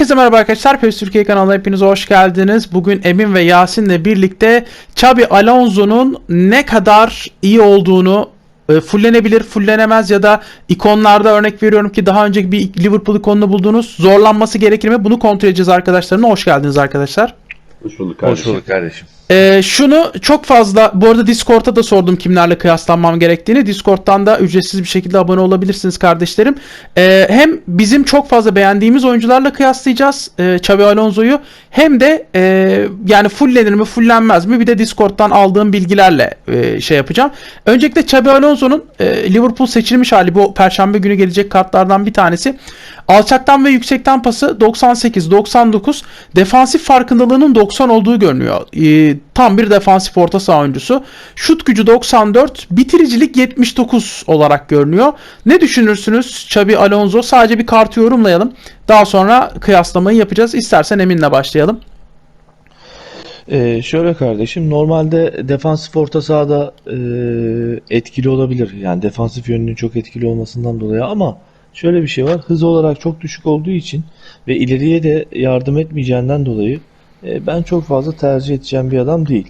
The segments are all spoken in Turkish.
Herkese merhaba arkadaşlar. PES Türkiye kanalına hepiniz hoş geldiniz. Bugün Emin ve Yasin'le birlikte Xabi Alonso'nun ne kadar iyi olduğunu e, fullenebilir, fullenemez ya da ikonlarda örnek veriyorum ki daha önceki bir Liverpool ikonunu buldunuz. Zorlanması gerekir mi? Bunu kontrol edeceğiz arkadaşlarına. Hoş geldiniz arkadaşlar. Hoş bulduk Hoş kardeşim. bulduk kardeşim. Ee, şunu çok fazla bu arada Discord'ta da sordum kimlerle kıyaslanmam gerektiğini. Discord'dan da ücretsiz bir şekilde abone olabilirsiniz kardeşlerim. Ee, hem bizim çok fazla beğendiğimiz oyuncularla kıyaslayacağız e, Xabi Alonso'yu hem de e, yani fullenir mi fullenmez mi bir de Discord'dan aldığım bilgilerle e, şey yapacağım. Öncelikle Xabi Alonso'nun e, Liverpool seçilmiş hali bu perşembe günü gelecek kartlardan bir tanesi. Alçaktan ve yüksekten pası 98-99. Defansif farkındalığının 90 olduğu görünüyor. Ee, tam bir defansif orta saha oyuncusu. Şut gücü 94, bitiricilik 79 olarak görünüyor. Ne düşünürsünüz Xabi Alonso? Sadece bir kartı yorumlayalım. Daha sonra kıyaslamayı yapacağız. İstersen Emin'le başlayalım. Ee, şöyle kardeşim normalde defansif orta sahada e, etkili olabilir. Yani defansif yönünün çok etkili olmasından dolayı ama şöyle bir şey var. Hız olarak çok düşük olduğu için ve ileriye de yardım etmeyeceğinden dolayı e, ben çok fazla tercih edeceğim bir adam değil.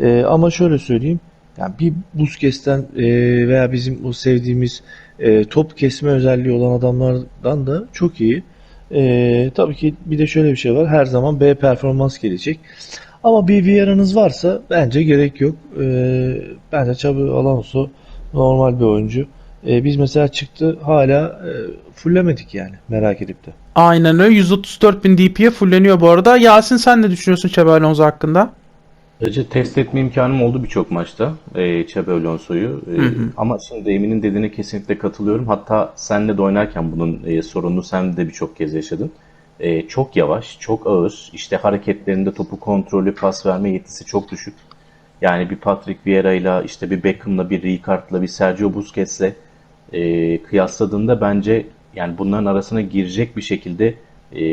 E, ama şöyle söyleyeyim. Yani bir Busquets'ten e, veya bizim o sevdiğimiz e, top kesme özelliği olan adamlardan da çok iyi. E, tabii ki bir de şöyle bir şey var. Her zaman B performans gelecek. Ama bir Vieira'nız varsa bence gerek yok. Ee, bence Xabi Alonso normal bir oyuncu. Ee, biz mesela çıktı hala e, fullemedik yani merak edip de. Aynen öyle. 134 bin DP'ye fulleniyor bu arada. Yasin sen ne düşünüyorsun Xabi Alonso hakkında? Böylece test etme imkanım oldu birçok maçta e, Xabi Alonso'yu. E, ama şimdi Emin'in dediğine kesinlikle katılıyorum. Hatta senle de oynarken bunun e, sorununu sen de birçok kez yaşadın. E, çok yavaş, çok ağır. İşte hareketlerinde topu kontrolü, pas verme yetisi çok düşük. Yani bir Patrick Vieira'yla, işte bir Beckham'la, bir Rijkaard'la, bir Sergio Busquets'le e, kıyasladığında bence yani bunların arasına girecek bir şekilde e,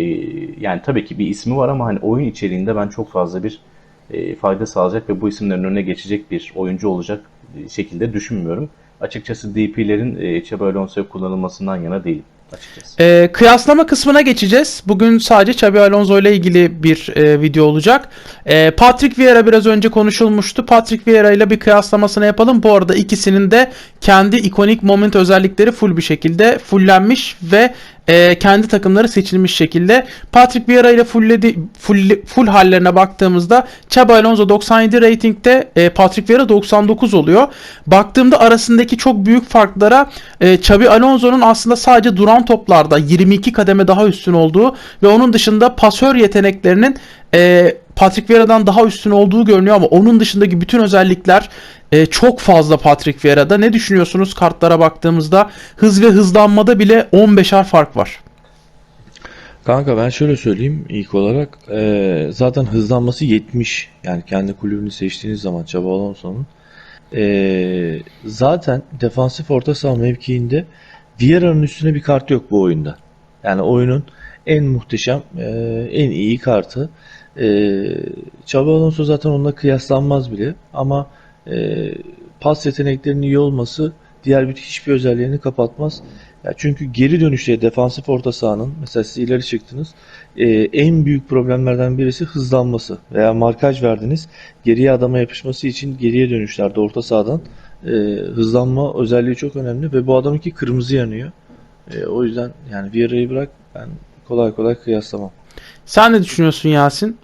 yani tabii ki bir ismi var ama hani oyun içeriğinde ben çok fazla bir e, fayda sağlayacak ve bu isimlerin önüne geçecek bir oyuncu olacak e, şekilde düşünmüyorum. Açıkçası DP'lerin e, Alonso'ya kullanılmasından yana değilim Ee, kıyaslama kısmına geçeceğiz. Bugün sadece Xabi Alonso ile ilgili bir e, video olacak. Ee, Patrick Vieira biraz önce konuşulmuştu. Patrick Vieira ile bir kıyaslamasını yapalım. Bu arada ikisinin de kendi ikonik moment özellikleri full bir şekilde fullenmiş ve e, kendi takımları seçilmiş şekilde. Patrick Vieira ile fullledi, full, full hallerine baktığımızda Xabi Alonso 97 ratingde e, Patrick Vieira 99 oluyor. Baktığımda arasındaki çok büyük farklara e, Xabi Alonso'nun aslında sadece duran toplarda 22 kademe daha üstün olduğu ve onun dışında pasör yeteneklerinin e, Patrick Vieira'dan daha üstün olduğu görünüyor ama onun dışındaki bütün özellikler e, çok fazla Patrick Vieira'da. Ne düşünüyorsunuz kartlara baktığımızda? Hız ve hızlanmada bile 15'er fark var. Kanka ben şöyle söyleyeyim ilk olarak e, zaten hızlanması 70 yani kendi kulübünü seçtiğiniz zaman Xabi Alonso'nun e, zaten defansif orta saha mevkiinde Vieira'nın üstüne bir kart yok bu oyunda. Yani oyunun en muhteşem, e, en iyi kartı. E, Xabi Alonso zaten onunla kıyaslanmaz bile ama e, pas yeteneklerinin iyi olması diğer bir hiçbir özelliğini kapatmaz. Ya çünkü geri dönüşte defansif orta sahanın mesela siz ileri çıktınız e, en büyük problemlerden birisi hızlanması veya markaj verdiniz geriye adama yapışması için geriye dönüşlerde orta sahadan e, hızlanma özelliği çok önemli ve bu adamınki kırmızı yanıyor. E, o yüzden yani Vieira'yı bırak ben kolay kolay kıyaslamam. Sen ne düşünüyorsun Yasin?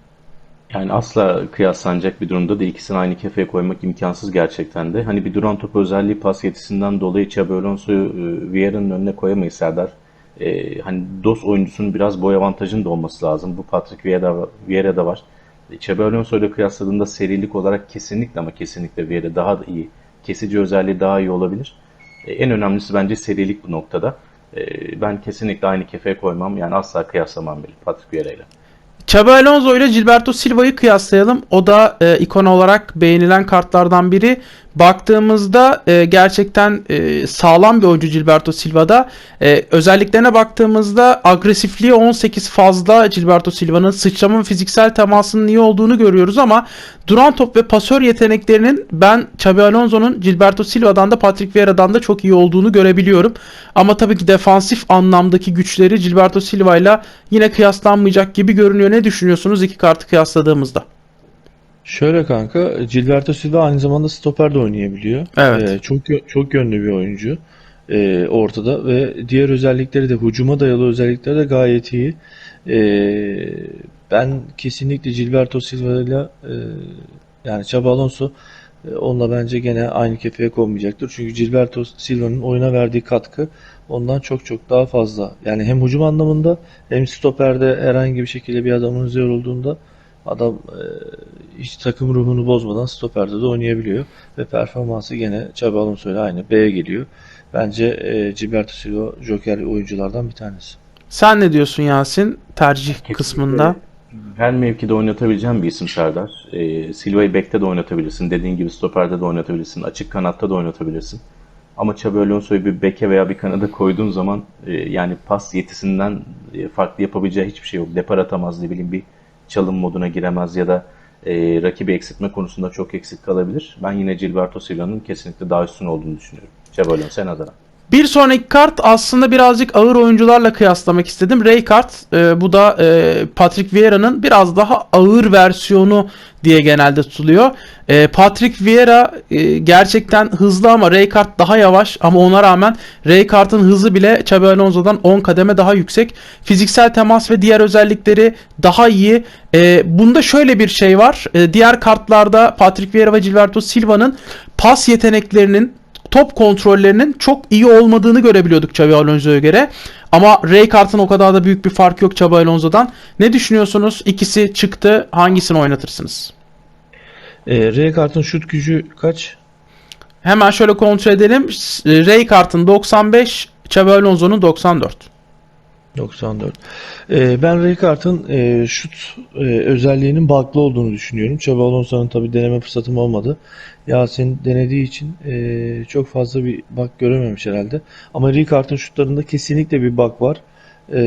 Yani asla kıyaslanacak bir durumda değil. İkisini aynı kefeye koymak imkansız gerçekten de. Hani bir duran top özelliği pas yetisinden dolayı Xabi Alonso'yu e, Vieira'nın önüne koyamayız Serdar. E, hani DOS oyuncusunun biraz boy avantajının da olması lazım. Bu Patrick Vieira, Vieira'da var. E, Alonso ile kıyasladığında serilik olarak kesinlikle ama kesinlikle Vieira daha da iyi. Kesici özelliği daha iyi olabilir. E, en önemlisi bence serilik bu noktada. E, ben kesinlikle aynı kefeye koymam. Yani asla kıyaslamam bile Patrick Vieira ile. Xabi Alonso ile Gilberto Silva'yı kıyaslayalım. O da e, ikon olarak beğenilen kartlardan biri. Baktığımızda e, gerçekten e, sağlam bir oyuncu Gilberto Silva'da. E, özelliklerine baktığımızda agresifliği 18 fazla Gilberto Silva'nın sıçrama fiziksel temasının iyi olduğunu görüyoruz ama duran top ve pasör yeteneklerinin ben Xabi Alonso'nun Gilberto Silva'dan da Patrick Vieira'dan da çok iyi olduğunu görebiliyorum. Ama tabii ki defansif anlamdaki güçleri Gilberto Silva ile yine kıyaslanmayacak gibi görünüyor. Ne düşünüyorsunuz iki kartı kıyasladığımızda? Şöyle kanka, Gilberto Silva aynı zamanda stoper de oynayabiliyor. Evet. Ee, çok çok yönlü bir oyuncu ee, ortada ve diğer özellikleri de hücuma dayalı özellikleri de gayet iyi. Ee, ben kesinlikle Gilberto Silva ile e, yani Xabi Alonso e, onunla bence gene aynı kefeye konmayacaktır. Çünkü Gilberto Silva'nın oyuna verdiği katkı ondan çok çok daha fazla. Yani hem hücum anlamında hem stoperde herhangi bir şekilde bir adamın üzeri olduğunda adam e, hiç takım ruhunu bozmadan stoperde de oynayabiliyor ve performansı gene Xabi Alonso ile aynı B'ye geliyor. Bence e, Gilberto Silva Joker oyunculardan bir tanesi. Sen ne diyorsun Yasin tercih kısmında? Her mevkide oynatabileceğim bir isim Serdar. Ee, Silva'yı bekte de oynatabilirsin. Dediğin gibi stoperde de oynatabilirsin. Açık kanatta da oynatabilirsin. Ama Xabi Alonso'yu bir beke veya bir kanada koyduğun zaman e, yani pas yetisinden e, farklı yapabileceği hiçbir şey yok. Depar atamaz ne bileyim bir çalım moduna giremez ya da e, rakibi eksiltme konusunda çok eksik kalabilir. Ben yine Gilberto Silva'nın kesinlikle daha üstün olduğunu düşünüyorum. Xabi Alonso en adına. Bir sonraki kart aslında birazcık ağır oyuncularla kıyaslamak istedim. Ray kart e, bu da e, Patrick Vieira'nın biraz daha ağır versiyonu diye genelde tutuluyor. E, Patrick Vieira e, gerçekten hızlı ama Ray kart daha yavaş ama ona rağmen Ray kartın hızı bile Xabi Alonso'dan 10 kademe daha yüksek. Fiziksel temas ve diğer özellikleri daha iyi. E, bunda şöyle bir şey var. E, diğer kartlarda Patrick Vieira ve Gilberto Silva'nın pas yeteneklerinin top kontrollerinin çok iyi olmadığını görebiliyorduk Xabi Alonso'ya göre. Ama Ray Kart'ın o kadar da büyük bir fark yok Xabi Alonso'dan. Ne düşünüyorsunuz? İkisi çıktı. Hangisini oynatırsınız? E, R kartın şut gücü kaç? Hemen şöyle kontrol edelim. Ray Kart'ın 95, Xabi Alonso'nun 94. 94. Ee, ben Ricard'ın e, şut e, özelliğinin baklı olduğunu düşünüyorum. Xabi Alonso'nun tabi deneme fırsatım olmadı. Yasin denediği için e, çok fazla bir bak görememiş herhalde. Ama Ricard'ın şutlarında kesinlikle bir bak var. E,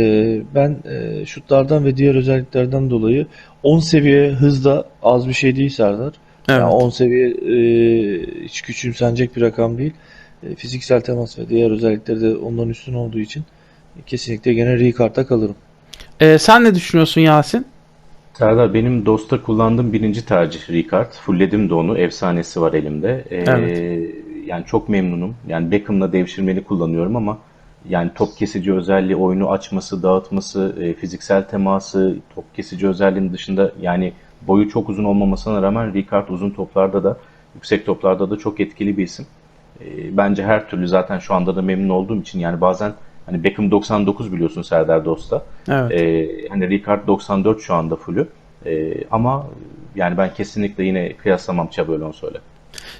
ben e, şutlardan ve diğer özelliklerden dolayı 10 seviye hızda az bir şey değil Serdar. Evet. Yani 10 seviye e, hiç küçümsenecek bir rakam değil. E, fiziksel temas ve diğer özellikleri de ondan üstün olduğu için kesinlikle gene Ricard'a kalırım. Ee, sen ne düşünüyorsun Yasin? Serdar benim Dost'ta kullandığım birinci tercih Ricard. Fullledim de onu. Efsanesi var elimde. Ee, Evet. Yani çok memnunum. Yani Beckham'la devşirmeli kullanıyorum ama yani top kesici özelliği, oyunu açması, dağıtması, e, fiziksel teması, top kesici özelliğinin dışında yani boyu çok uzun olmamasına rağmen Ricard uzun toplarda da, yüksek toplarda da çok etkili bir isim. E, bence her türlü zaten şu anda da memnun olduğum için yani bazen hani Beckham 99 biliyorsun Serdar Dost'ta. Evet. Ee, hani Ricard 94 şu anda fullü. Ee, ama yani ben kesinlikle yine kıyaslamam Xabi Alonso'yla.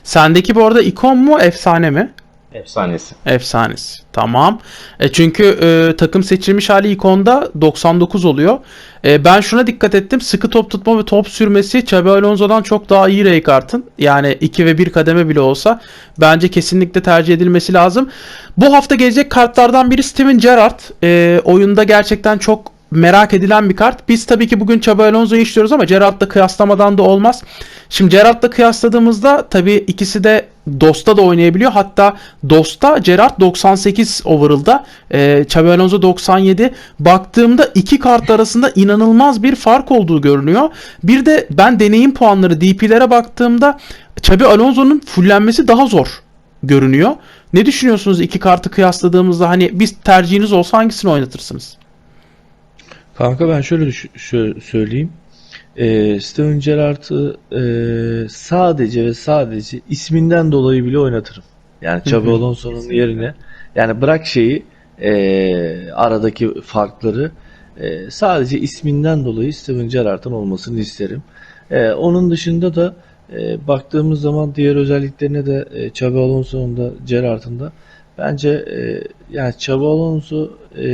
Sendeki bu arada ikon mu, efsane mi? Efsanesi. Efsanesi. Tamam. E çünkü e, takım seçilmiş hali ikonda 99 oluyor. E, ben şuna dikkat ettim. Sıkı top tutma ve top sürmesi Xabi Alonso'dan çok daha iyi Rijkaard'ın. Yani 2 ve 1 kademe bile olsa bence kesinlikle tercih edilmesi lazım. Bu hafta gelecek kartlardan biri Steven Gerrard. E, oyunda gerçekten çok merak edilen bir kart. Biz tabii ki bugün Xabi Alonso'yu işliyoruz ama Gerrard'la kıyaslamadan da olmaz. Şimdi Gerrard'la kıyasladığımızda tabii ikisi de DOS'ta da oynayabiliyor. Hatta DOS'ta Gerrard 98 overall'da, e, Xabi Alonso 97. Baktığımda iki kart arasında inanılmaz bir fark olduğu görünüyor. Bir de ben deneyim puanları DP'lere baktığımda Xabi Alonso'nun fullenmesi daha zor görünüyor. Ne düşünüyorsunuz iki kartı kıyasladığımızda hani biz tercihiniz olsa hangisini oynatırsınız? Kanka ben şöyle düş- şö- söyleyeyim. Ee, Steven Gerrard'ı e, sadece ve sadece isminden dolayı bile oynatırım. Yani Xabi Alonso'nun yerine yani bırak şeyi e, aradaki farkları e, sadece isminden dolayı Steven Gerrard'ın olmasını isterim. E, onun dışında da e, baktığımız zaman diğer özelliklerine de e, Xabi Alonso'nun da Gerrard'ın da Bence e, yani Xabi Alonso e,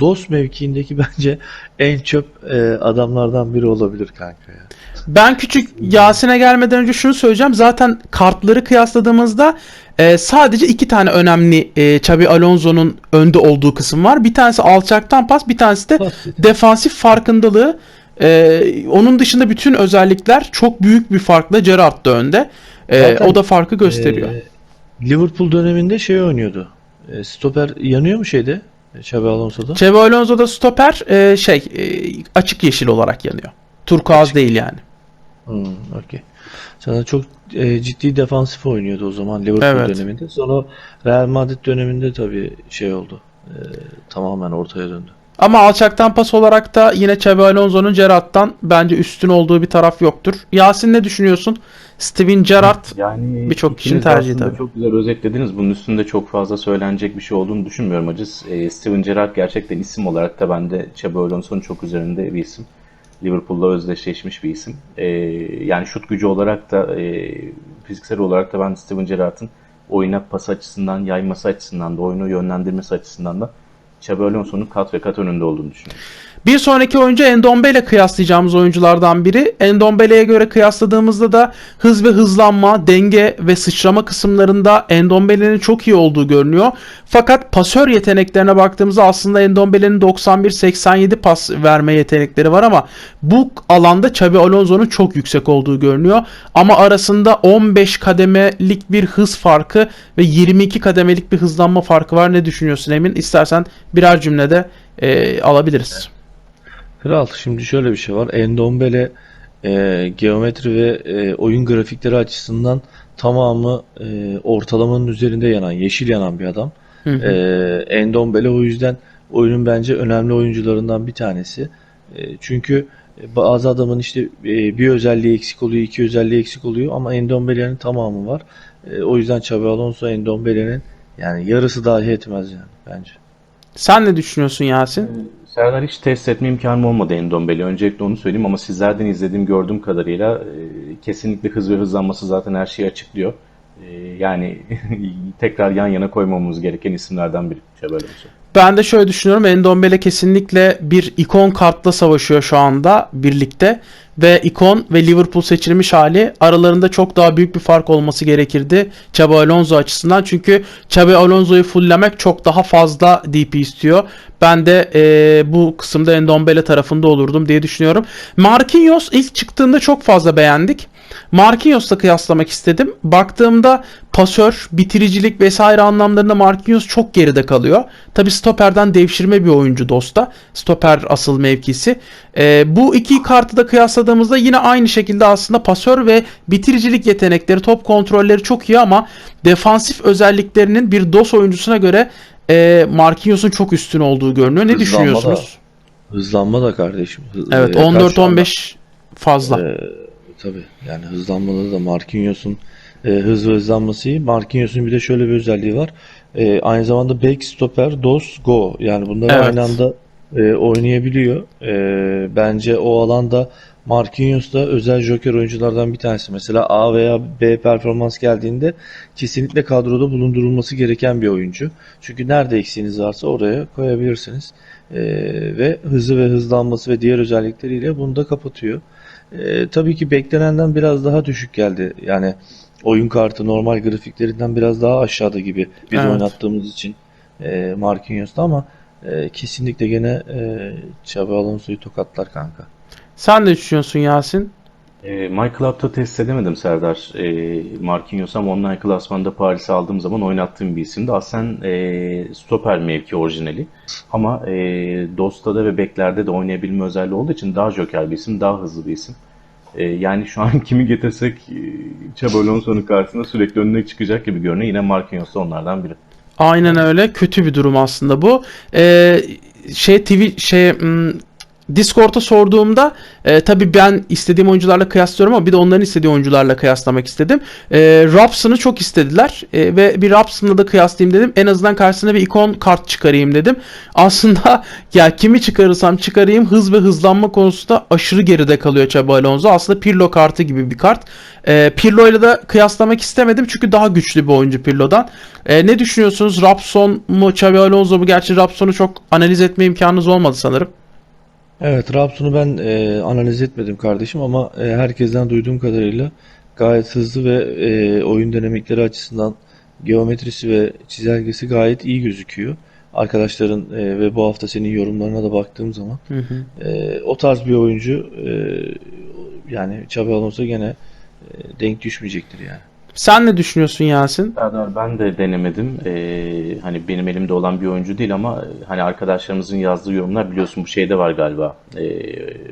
DOS mevkiindeki bence en çöp e, adamlardan biri olabilir kanka ya. Ben küçük Yasin'e gelmeden önce şunu söyleyeceğim. Zaten kartları kıyasladığımızda e, sadece iki tane önemli e, Xabi Alonso'nun önde olduğu kısım var. Bir tanesi alçaktan pas, bir tanesi de defansif farkındalığı. E, onun dışında bütün özellikler çok büyük bir farkla Gerrard da önde. E, Zaten, o da farkı gösteriyor. E, Liverpool döneminde şey oynuyordu. E, stoper yanıyor mu şeyde? E, Xabi Alonso'da? Xabi Alonso da stoper e, şey e, açık yeşil olarak yanıyor. Turkuaz değil yani. Hmm, okey. Sana çok e, ciddi defansif oynuyordu o zaman Liverpool Evet. döneminde. Sonra Real Madrid döneminde tabii şey oldu. E, tamamen ortaya döndü. Ama alçaktan pas olarak da yine Xabi Alonso'nun Gerrard'dan bence üstün olduğu bir taraf yoktur. Yasin ne düşünüyorsun? Steven Gerrard Yani Birçok kişinin tercihi tabii. Çok güzel özetlediniz. Bunun üstünde çok fazla söylenecek bir şey olduğunu düşünmüyorum acız. E, Steven Gerrard gerçekten isim olarak da bende Xabi Alonso'nun çok üzerinde bir isim. Liverpool'la özdeşleşmiş bir isim. E, yani şut gücü olarak da e, fiziksel olarak da ben Steven Gerrard'ın oyuna pas açısından, yayması açısından da, oyunu yönlendirmesi açısından da Xabi Alonso'nun kat ve kat önünde olduğunu düşünüyorum. Bir sonraki oyuncu Endombele ile kıyaslayacağımız oyunculardan biri. Endombele'ye göre kıyasladığımızda da hız ve hızlanma, denge ve sıçrama kısımlarında Endombele'nin çok iyi olduğu görünüyor. Fakat pasör yeteneklerine baktığımızda aslında Endombele'nin 91-87 pas verme yetenekleri var ama bu alanda Xabi Alonso'nun çok yüksek olduğu görünüyor. Ama arasında 15 kademelik bir hız farkı ve 22 kademelik bir hızlanma farkı var. Ne düşünüyorsun Emin? İstersen birer cümlede e, alabiliriz. Kral şimdi şöyle bir şey var. Endombele e, geometri ve e, oyun grafikleri açısından tamamı e, ortalamanın üzerinde yanan, yeşil yanan bir adam. Hı hı. E, Endombele o yüzden oyunun bence önemli oyuncularından bir tanesi. E, çünkü bazı adamın işte e, bir özelliği eksik oluyor, iki özelliği eksik oluyor ama Endombele'nin tamamı var. E, o yüzden Xabi Alonso Endombele'nin yani yarısı dahi etmez yani bence. Sen ne düşünüyorsun Yasin? Serdar hiç test etme imkanım olmadı Endombele. Öncelikle onu söyleyeyim ama sizlerden izlediğim, gördüğüm kadarıyla e, kesinlikle hız ve hızlanması zaten her şeyi açıklıyor. E, yani tekrar yan yana koymamamız gereken isimlerden biri Xabi Alonso. Ben de şöyle düşünüyorum. Endombele kesinlikle bir ikon kartla savaşıyor şu anda birlikte. Ve ikon ve Liverpool seçilmiş hali aralarında çok daha büyük bir fark olması gerekirdi Xabi Alonso açısından. Çünkü Xabi Alonso'yu fulllemek çok daha fazla DP istiyor. Ben de e, bu kısımda Endombele tarafında olurdum diye düşünüyorum. Marquinhos ilk çıktığında çok fazla beğendik. Marquinhos'la kıyaslamak istedim. Baktığımda pasör, bitiricilik vesaire anlamlarında Marquinhos çok geride kalıyor. Tabi stoperden devşirme bir oyuncu Dosta. Stoper asıl mevkisi. Ee, bu iki kartı da kıyasladığımızda yine aynı şekilde aslında pasör ve bitiricilik yetenekleri, top kontrolleri çok iyi ama defansif özelliklerinin bir DOS oyuncusuna göre e, Marquinhos'un çok üstün olduğu görünüyor. Ne Hızlanma düşünüyorsunuz? Hızlanma da kardeşim. Hı- Evet e, kaç şu anda? 14-15 fazla. Ee, tabii yani hızlanmada da Marquinhos'un e, hız ve hızlanması iyi. Marquinhos'un bir de şöyle bir özelliği var. E, aynı zamanda back stopper, dos, go. Yani bunları Evet. aynı anda e, oynayabiliyor. E, bence o alanda Marquinhos da özel joker oyunculardan bir tanesi. Mesela A veya B performans geldiğinde kesinlikle kadroda bulundurulması gereken bir oyuncu. Çünkü nerede eksiğiniz varsa oraya koyabilirsiniz. E, ve hızı ve hızlanması ve diğer özellikleriyle bunu da kapatıyor. Ee, tabii ki beklenenden biraz daha düşük geldi. Yani oyun kartı normal grafiklerinden biraz daha aşağıda gibi biz Evet. oynattığımız için e, Marquinhos'ta ama e, kesinlikle gene e, Xabi Alonso'yu tokatlar kanka. Sen ne düşünüyorsun Yasin? E, My Club'da test edemedim Serdar e, Marquinhos ama online klasmanda Paris'i aldığım zaman oynattığım bir isimdi. Aslen e, stoper mevki orijinali ama e, Dosta'da ve Bekler'de de oynayabilme özelliği olduğu için daha joker bir isim, daha hızlı bir isim. E, yani şu an kimi getirsek e, Xabi Alonso'nun karşısında sürekli önüne çıkacak gibi görünüyor. Yine Marquinhos da onlardan biri. Aynen öyle. Kötü bir durum aslında bu. Ee, şey TV şey hmm, Discord'a sorduğumda e, tabii ben istediğim oyuncularla kıyaslıyorum ama bir de onların istediği oyuncularla kıyaslamak istedim. E, Robson'ı çok istediler e, ve bir Robson'la da kıyaslayayım dedim. En azından karşısına bir ikon kart çıkarayım dedim. Aslında ya kimi çıkarırsam çıkarayım hız ve hızlanma konusunda aşırı geride kalıyor Xabi Alonso. Aslında Pirlo kartı gibi bir kart. E, Pirlo ile de kıyaslamak istemedim çünkü daha güçlü bir oyuncu Pirlo'dan. E, ne düşünüyorsunuz? Rapson mu Xabi Alonso mu? Gerçi Rapson'u çok analiz etme imkanınız olmadı sanırım. Evet, Rabsun'u ben e, analiz etmedim kardeşim ama e, herkesten duyduğum kadarıyla gayet hızlı ve e, oyun dinamikleri açısından geometrisi ve çizelgesi gayet iyi gözüküyor. Arkadaşların e, ve bu hafta senin yorumlarına da baktığım zaman Hı hı. e, o tarz bir oyuncu e, yani Xabi Alonso gene e, denk düşmeyecektir yani. Sen ne düşünüyorsun Yasin? Serdar ben de denemedim. Ee, hani benim elimde olan bir oyuncu değil ama e, hani arkadaşlarımızın yazdığı yorumlar biliyorsun bu şeyde var galiba. Ee,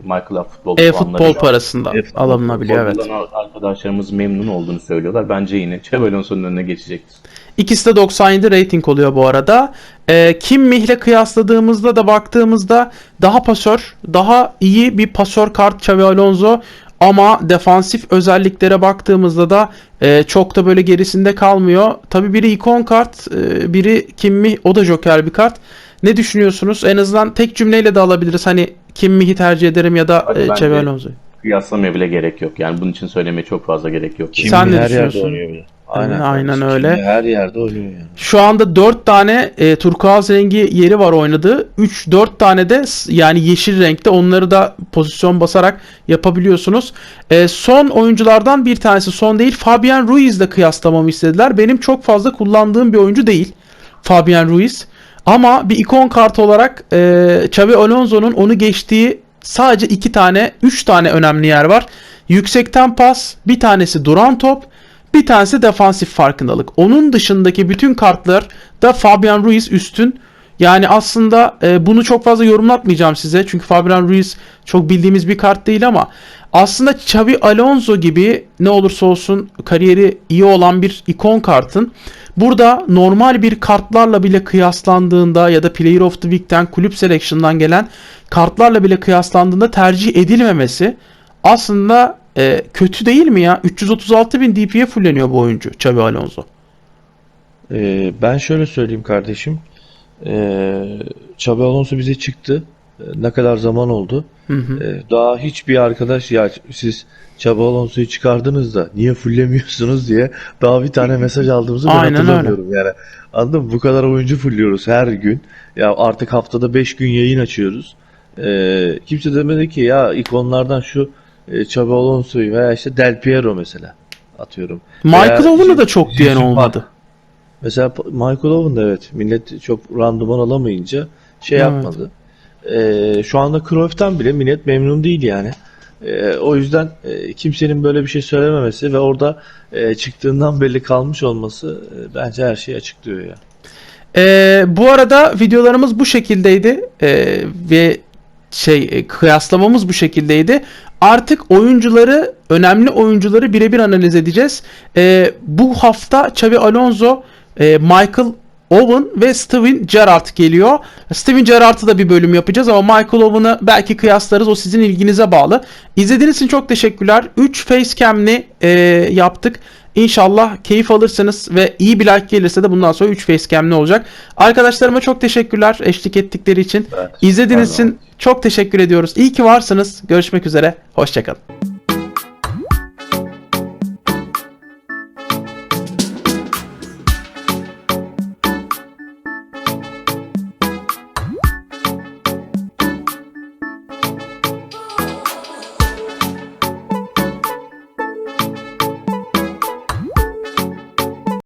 Michael futbol E-futbol puanları- parasında E-futbol alınabiliyor evet. arkadaşlarımız memnun olduğunu söylüyorlar. Bence yine Xabi Alonso'nun önüne geçecektir. İkisi de 97 rating oluyor bu arada. Ee, Kim Mih'le kıyasladığımızda da baktığımızda daha pasör, daha iyi bir pasör kart Alonso ama defansif özelliklere baktığımızda da e, çok da böyle gerisinde kalmıyor. Tabi biri ikon kart, e, biri Kim Mih o da joker bir kart. Ne düşünüyorsunuz? En azından tek cümleyle de alabiliriz. Hani Kim Mih'i tercih ederim ya da e, Xabi Alonso'yu. Kıyaslamaya bile gerek yok. Yani bunun için söylemeye çok fazla gerek yok. Kim Sen ne her yerde düşünüyorsun? oynuyor bile. Aynen, Aynen öyle. Her yerde oynuyor yani. Şu anda 4 tane e, turkuaz rengi yeri var oynadığı. 3-4 tane de yani yeşil renkte onları da pozisyon basarak yapabiliyorsunuz. E, son oyunculardan bir tanesi son değil Fabian Ruiz'le kıyaslamamı istediler. Benim çok fazla kullandığım bir oyuncu değil Fabian Ruiz. Ama bir ikon kartı olarak e, Xabi Alonso'nun onu geçtiği sadece 2 tane 3 tane önemli yer var. Yüksekten pas, bir tanesi duran top, bir tanesi defansif farkındalık. Onun dışındaki bütün kartlar da Fabian Ruiz üstün. Yani aslında e, bunu çok fazla yorumlatmayacağım size. Çünkü Fabian Ruiz çok bildiğimiz bir kart değil ama aslında Xabi Alonso gibi ne olursa olsun kariyeri iyi olan bir ikon kartın burada normal bir kartlarla bile kıyaslandığında ya da Player of the Week'ten kulüp selection'dan gelen kartlarla bile kıyaslandığında tercih edilmemesi aslında e, kötü değil mi ya? 336 bin DP'ye fulleniyor bu oyuncu Xabi Alonso. Ee, ben şöyle söyleyeyim kardeşim. Ee, Xabi Alonso bize çıktı. Ee, ne kadar zaman oldu? Hı hı. Ee, daha hiçbir arkadaş ya siz Xabi Alonso'yu çıkardınız da niye fullemiyorsunuz diye daha bir tane mesaj aldığımızı ben Aynen öyle. hatırlamıyorum yani. Anladın mı? Bu kadar oyuncu fulluyoruz her gün. Ya artık haftada 5 gün yayın açıyoruz. Ee, kimse demedi ki ya ikonlardan şu e, Xabi Alonso'yu veya işte Del Piero mesela atıyorum. Michael Owen'ı da çok diyen olmadı. Mesela Michael Owen da evet millet çok randıman alamayınca şey Evet. yapmadı. Ee, şu anda Cruyff'tan bile millet memnun değil yani. Ee, o yüzden e, kimsenin böyle bir şey söylememesi ve orada e, çıktığından belli kalmış olması e, bence her şeyi açıklıyor ya. Ee, bu arada videolarımız bu şekildeydi Ee, ve şey e, kıyaslamamız bu şekildeydi. Artık oyuncuları, önemli oyuncuları birebir analiz edeceğiz. Ee, bu hafta Xabi Alonso, e, Michael Owen ve Steven Gerrard geliyor. Steven Gerrard'ı da bir bölüm yapacağız ama Michael Owen'ı belki kıyaslarız. O sizin ilginize bağlı. İzlediğiniz için çok teşekkürler. 3 facecam'li e, yaptık. İnşallah keyif alırsınız ve iyi bir like gelirse de bundan sonra 3 facecam'li olacak. Arkadaşlarıma çok teşekkürler eşlik ettikleri için. Evet, İzlediğiniz için çok teşekkür ediyoruz. İyi ki varsınız. Görüşmek üzere. Hoşçakalın.